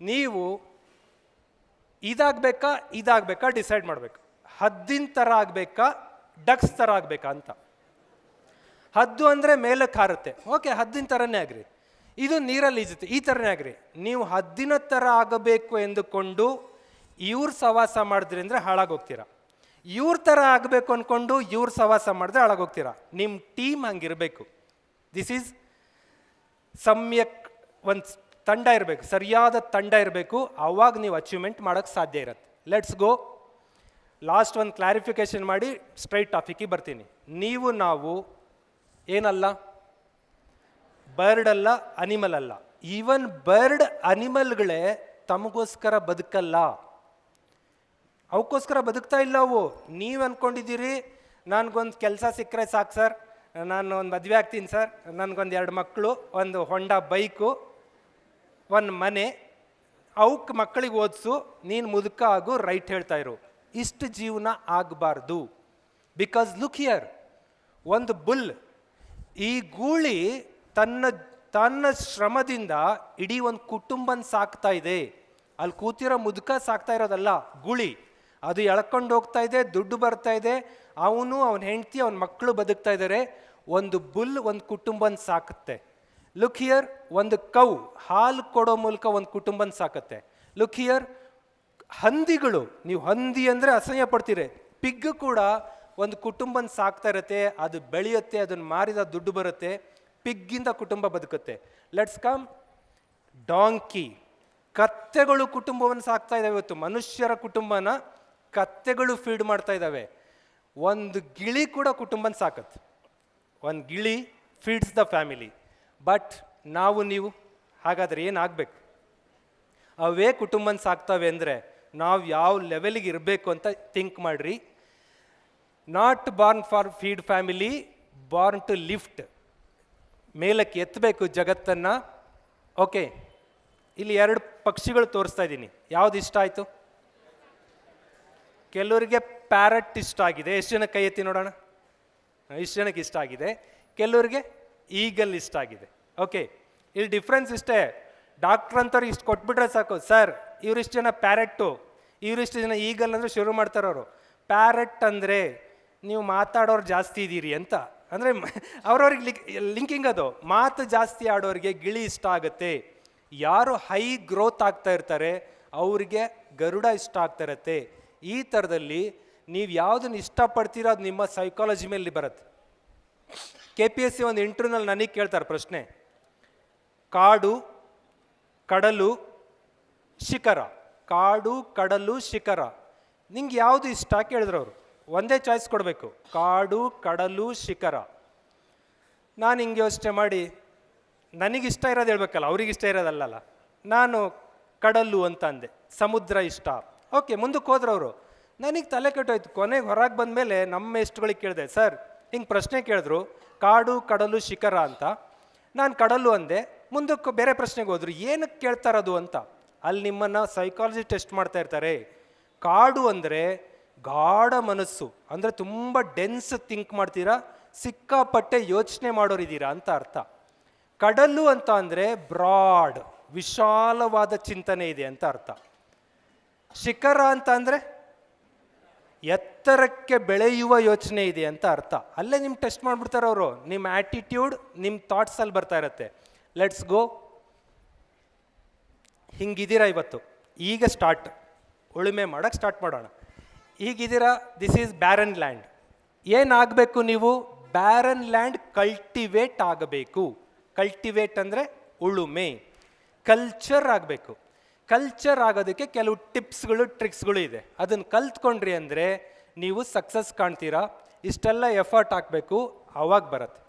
ನೀವು ಇದಾಗಬೇಕಾ ಇದಾಗಬೇಕಾ ಡಿಸೈಡ್ ಮಾಡಬೇಕು. ಹದ್ದಿನ ಥರ ಆಗಬೇಕಾ ಡಕ್ಸ್ ಥರ ಆಗಬೇಕಾ ಅಂತ. ಹದ್ದು ಅಂದರೆ ಮೇಲಕ್ಕೆ ಹಾರುತ್ತೆ ಓಕೆ, ಹದ್ದಿನ ಥರನೇ ಆಗ್ರಿ. ಇದು ನೀರಲ್ಲಿ ಈಜುತ್ತೆ, ಈ ಥರನೇ ಆಗ್ರಿ. ನೀವು ಹದ್ದಿನ ಥರ ಆಗಬೇಕು ಎಂದುಕೊಂಡು ಇವ್ರ ಸವಾಸ ಮಾಡಿದ್ರಿ ಅಂದರೆ ಹಾಳಾಗೋಗ್ತೀರಾ. ಇವ್ರ ಥರ ಆಗಬೇಕು ಅಂದ್ಕೊಂಡು ಇವ್ರ ಸವಾಸ ಮಾಡಿದ್ರೆ ಹಾಳಾಗೋಗ್ತೀರ. ನಿಮ್ಮ ಟೀಮ್ ಹಂಗಿರಬೇಕು. ದಿಸ್ ಈಸ್ ಸಮ್ಯಕ್ ಒಂದು ತಂಡ ಇರಬೇಕು, ಸರಿಯಾದ ತಂಡ ಇರಬೇಕು, ಅವಾಗ ನೀವು ಅಚೀವ್ಮೆಂಟ್ ಮಾಡೋಕ್ಕೆ ಸಾಧ್ಯ ಇರುತ್ತೆ. ಲೆಟ್ಸ್ ಗೋ ಲಾಸ್ಟ್ ಒಂದು ಕ್ಲಾರಿಫಿಕೇಶನ್ ಮಾಡಿ ಸ್ಟ್ರೈಟ್ ಟಾಪಿಕ್ಕಿಗೆ ಬರ್ತೀನಿ. ನೀವು ನಾವು ಏನಲ್ಲ? ಬರ್ಡ್ ಅಲ್ಲ ಅನಿಮಲ್ ಅಲ್ಲ. Even bird ಅನಿಮಲ್ಗಳೇ ತಮಗೋಸ್ಕರ ಬದುಕಲ್ಲ. ಅವಕ್ಕೋಸ್ಕರ ಬದುಕ್ತಾ ಇಲ್ಲ ಅವು. ನೀವು ಅಂದ್ಕೊಂಡಿದ್ದೀರಿ ನನಗೊಂದು ಕೆಲಸ ಸಿಕ್ಕರೆ ಸಾಕು ಸರ್. ನಾನು ಒಂದು ಮದುವೆ ಆಗ್ತೀನಿ ಸರ್. ನನಗೊಂದು ಎರಡು ಮಕ್ಕಳು ಒಂದು ಹೊಂಡ ಬೈಕು. ಒಂದು ಮನೆ ಅವಕ್ಕೆ ಮಕ್ಕಳಿಗೆ ಓದಿಸು, ನೀನು ಮುದುಕ ಆಗು, ರೈಟ್ ಹೇಳ್ತಾ ಇರು. ಇಷ್ಟು ಜೀವನ ಆಗಬಾರ್ದು. ಬಿಕಾಸ್ ಲುಕ್ ಹಿಯರ್ ಒಂದು ಬುಲ್, ಈ ಗೂಳಿ ತನ್ನ ತನ್ನ ಶ್ರಮದಿಂದ ಇಡೀ ಒಂದು ಕುಟುಂಬನ ಸಾಕ್ತಾ ಇದೆ. ಅಲ್ಲಿ ಕೂತಿರೋ ಮುದುಕ ಸಾಕ್ತಾ ಇರೋದಲ್ಲ, ಗೂಳಿ. ಅದು ಎಳ್ಕೊಂಡು ಹೋಗ್ತಾ ಇದೆ, ದುಡ್ಡು ಬರ್ತಾ ಇದೆ. ಅವನು, ಅವನ ಹೆಂಡತಿ, ಅವನ ಮಕ್ಕಳು ಬದುಕ್ತಾ ಇದ್ದಾರೆ ಒಂದು ಬುಲ್ ಒಂದು ಕುಟುಂಬನ ಸಾಕುತ್ತೆ. ಲುಕ್ ಹಿಯರ್ ಒಂದು ಕೌ, ಹಾಲು ಕೊಡೋ ಮೂಲಕ ಒಂದು ಕುಟುಂಬನ ಸಾಕತ್ತೆ. ಲುಕ್ ಹಿಯರ್ ಹಂದಿಗಳು, ನೀವು ಹಂದಿ ಅಂದರೆ ಅಸಹ್ಯ ಪಡ್ತೀರಿ. ಪಿಗ್ ಕೂಡ ಒಂದು ಕುಟುಂಬನ ಸಾಕ್ತಾ ಇರತ್ತೆ, ಅದು ಬೆಳೆಯುತ್ತೆ, ಅದನ್ನು ಮಾರಿದ ದುಡ್ಡು ಬರುತ್ತೆ, ಪಿಗ್ಗಿಂದ ಕುಟುಂಬ ಬದುಕುತ್ತೆ. ಲೆಟ್ಸ್ ಕಮ್ ಡಾಂಕಿ ಕತ್ತೆಗಳು ಕುಟುಂಬವನ್ನು ಸಾಕ್ತಾ ಇದ್ದಾವೆ ಇವತ್ತು. ಮನುಷ್ಯರ ಕುಟುಂಬನ ಕತ್ತೆಗಳು ಫೀಡ್ ಮಾಡ್ತಾ ಇದ್ದಾವೆ ಒಂದು ಗಿಳಿ ಕೂಡ ಕುಟುಂಬನ ಸಾಕತ್ತೆ. ಒಂದು ಗಿಳಿ ಫೀಡ್ಸ್ ದ ಫ್ಯಾಮಿಲಿ ಬಟ್ ನಾವು ನೀವು ಹಾಗಾದರೆ ಏನಾಗಬೇಕು? ಅವೇ ಕುಟುಂಬನ ಸಾಕ್ತವೆ ಅಂದರೆ ನಾವು ಯಾವ ಲೆವೆಲಿಗೆ ಇರಬೇಕು ಅಂತ ಥಿಂಕ್ ಮಾಡ್ರಿ. Not born for feed family born to lift ಮೇಲಕ್ಕೆ ಎತ್ತಬೇಕು ಜಗತ್ತನ್ನು. ಓಕೆ ಇಲ್ಲಿ ಎರಡು ಪಕ್ಷಿಗಳು ತೋರಿಸ್ತಾ ಇದ್ದೀನಿ. ಯಾವ್ದು ಇಷ್ಟ ಆಯಿತು? ಕೆಲವರಿಗೆ ಪ್ಯಾರಟ್ ಇಷ್ಟ ಆಗಿದೆ. ಎಷ್ಟು ಜನ ಕೈ ಎತ್ತಿ ನೋಡೋಣ? ಇಷ್ಟು ಜನಕ್ಕೆ ಇಷ್ಟ ಆಗಿದೆ? ಕೆಲವರಿಗೆ ಈಗಲ್ ಇಷ್ಟ ಆಗಿದೆ. ಓಕೆ ಇಲ್ಲಿ ಡಿಫ್ರೆನ್ಸ್ ಇಷ್ಟೇ. ಡಾಕ್ಟ್ರ್ ಅಂತವ್ರು ಇಷ್ಟು ಕೊಟ್ಬಿಟ್ರೆ ಸಾಕು. ಸರ್ ಇವರಿಷ್ಟು ಜನ ಪ್ಯಾರೆಟ್ಟು ಇವರಿಷ್ಟು ಜನ ಈಗಲ್ ಅಂದರೆ ಶುರು ಮಾಡ್ತಾರವರು ಪ್ಯಾರೆಟ್ ಅಂದರೆ ನೀವು ಮಾತಾಡೋರು ಜಾಸ್ತಿ ಇದ್ದೀರಿ ಅಂತ. ಅಂದರೆ ಅವ್ರವ್ರಿಗೆ ಲಿಂಕಿಂಗ್ ಅದು. ಮಾತು ಜಾಸ್ತಿ ಆಡೋರಿಗೆ ಗಿಳಿ ಇಷ್ಟ ಆಗುತ್ತೆ. ಯಾರು ಹೈ ಗ್ರೋತ್ ಆಗ್ತಾ ಇರ್ತಾರೆ, ಅವರಿಗೆ ಗರುಡ ಇಷ್ಟ ಆಗ್ತಾ ಈ ಥರದಲ್ಲಿ ನೀವು ಯಾವುದನ್ನು ಇಷ್ಟಪಡ್ತೀರೋ ಅದು ನಿಮ್ಮ ಸೈಕಾಲಜಿ ಮೇಲೆ ಬರುತ್ತೆ. ಕೆ ಪಿ ಎಸ್ ಸಿ ಒಂದು ಇಂಟರ್ನಲ್ಲಿ ನನಗೆ ಕೇಳ್ತಾರೆ ಪ್ರಶ್ನೆ. ಕಾಡು, ಕಡಲು, ಶಿಖರ. ಕಾಡು, ಕಡಲು, ಶಿಖರ. ನಿಂಗೆ ಯಾವುದು ಇಷ್ಟ ಕೇಳಿದ್ರು ಅವರು. ಒಂದೇ ಚಾಯ್ಸ್ ಕೊಡಬೇಕು. ಕಾಡು, ಕಡಲು, ಶಿಖರ. ನಾನು ಹಿಂಗೆ ಯೋಚನೆ ಮಾಡಿ ನನಗಿಷ್ಟ ಇರೋದು ಹೇಳ್ಬೇಕಲ್ಲ, ಅವ್ರಿಗೆ ಇಷ್ಟ ಇರೋದಲ್ಲಲ್ಲ. ನಾನು ಕಡಲು ಅಂತ ಅಂದೆ. ಸಮುದ್ರ ಇಷ್ಟ. ಓಕೆ, ಮುಂದಕ್ಕೆ ಹೋದ್ರವರು ನನಗೆ ತಲೆ ಕೆಟ್ಟೋಯ್ತು. ಕೊನೆಗೆ ಹೊರಗೆ ಬಂದಮೇಲೆ ನಮ್ಮ ಎಷ್ಟುಗಳಿಗೆ ಕೇಳಿದೆ, ಸರ್ ಹಿಂಗೆ ಪ್ರಶ್ನೆ ಕೇಳಿದ್ರು, ಕಾಡು ಕಡಲು ಶಿಖರ ಅಂತ. ನಾನು ಕಡಲು ಅಂದೆ, ಮುಂದಕ್ಕೆ ಬೇರೆ ಪ್ರಶ್ನೆಗೆ ಹೋದ್ರು, ಏನಕ್ಕೆ ಕೇಳ್ತಾರದು ಅಂತ. ಅಲ್ಲಿ ನಿಮ್ಮನ್ನು ಸೈಕಾಲಜಿ ಟೆಸ್ಟ್ ಮಾಡ್ತಾ ಇರ್ತಾರೆ. ಕಾಡು ಅಂದರೆ ಗಾಢ ಮನಸ್ಸು, ಅಂದರೆ ತುಂಬ ಡೆನ್ಸ್ ಥಿಂಕ್ ಮಾಡ್ತೀರಾ, ಸಿಕ್ಕಾಪಟ್ಟೆ ಯೋಚನೆ ಮಾಡೋರಿದ್ದೀರಾ ಅಂತ ಅರ್ಥ. ಕಡಲು ಅಂತ ಅಂದರೆ ಬ್ರಾಡ್ ವಿಶಾಲವಾದ ಚಿಂತನೆ ಇದೆ ಅಂತ ಅರ್ಥ. ಶಿಖರ ಅಂತ ಅಂದರೆ ಎತ್ತರಕ್ಕೆ ಬೆಳೆಯುವ ಯೋಚನೆ ಇದೆ ಅಂತ ಅರ್ಥ. ಅಲ್ಲೇ ನಿಮ್ಮ ಟೆಸ್ಟ್ ಮಾಡಿಬಿಡ್ತಾರೆ ಅವರು. ನಿಮ್ಮ ಆ್ಯಟಿಟ್ಯೂಡ್ ನಿಮ್ಮ ಥಾಟ್ಸಲ್ಲಿ ಬರ್ತಾ ಇರತ್ತೆ. ಲೆಟ್ಸ್ ಗೋ ಹಿಂಗಿದ್ದೀರಾ ಇವತ್ತು? ಈಗ ಸ್ಟಾರ್ಟ್ ಉಳುಮೆ ಮಾಡೋಕ್ಕೆ ಸ್ಟಾರ್ಟ್ ಮಾಡೋಣ. ಈಗಿದ್ದೀರಾ? ದಿಸ್ ಈಸ್ ಬ್ಯಾರನ್ ಲ್ಯಾಂಡ್ ಏನಾಗಬೇಕು ನೀವು? ಬ್ಯಾರನ್ ಲ್ಯಾಂಡ್ ಕಲ್ಟಿವೇಟ್ ಆಗಬೇಕು. ಕಲ್ಟಿವೇಟ್ ಅಂದರೆ ಉಳುಮೆ. ಕಲ್ಚರ್ ಆಗಬೇಕು. ಕಲ್ಚರ್ ಆಗೋದಕ್ಕೆ ಕೆಲವು ಟಿಪ್ಸ್ಗಳು ಟ್ರಿಕ್ಸ್ಗಳು ಇದೆ. ಅದನ್ನು ಕಲ್ತ್ಕೊಂಡ್ರಿ ಅಂದರೆ ನೀವು ಸಕ್ಸಸ್ ಕಾಣ್ತೀರಾ? ಇಷ್ಟೆಲ್ಲ ಎಫರ್ಟ್ ಹಾಕಬೇಕು ಅವಾಗ ಬರುತ್ತೆ.